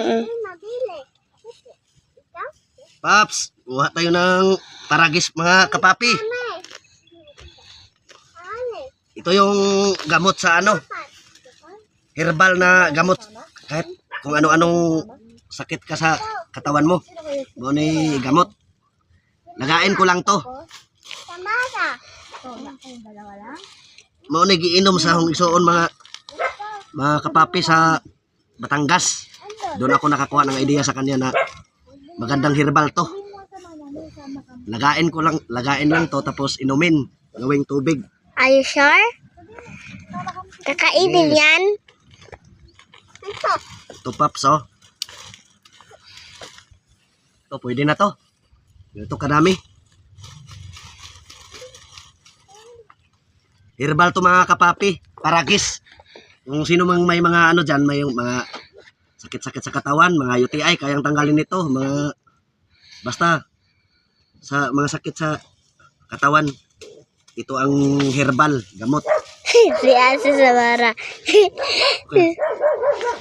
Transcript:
Mm. Paps, kuha tayo ng paragis mga kapapi. Ito yung gamot sa ano, herbal na gamot. Kahit kung ano-anong sakit ka sa katawan mo. Mo ni gamot. Lagain ko lang to. Mo ni giinom sa hong isuon mga mga kapapi sa Batangas. Doon ako nakakuha ng idea sa kanya na magandang herbal to. Lagain ko lang, lagain lang to tapos inumin. Gawing tubig. Are you sure? Kakainin Yes. yan? To paps oh. To pwede na to. Ito kadami. Herbal to mga kapapi. Paragis. Kung sino mang may mga ano dyan, may mga sakit-sakit sa katawan, mga UTI, kayang tanggalin nito. Mga, basta, sa mga sakit sa katawan, ito ang herbal, gamot. si Asa Samara. Okay.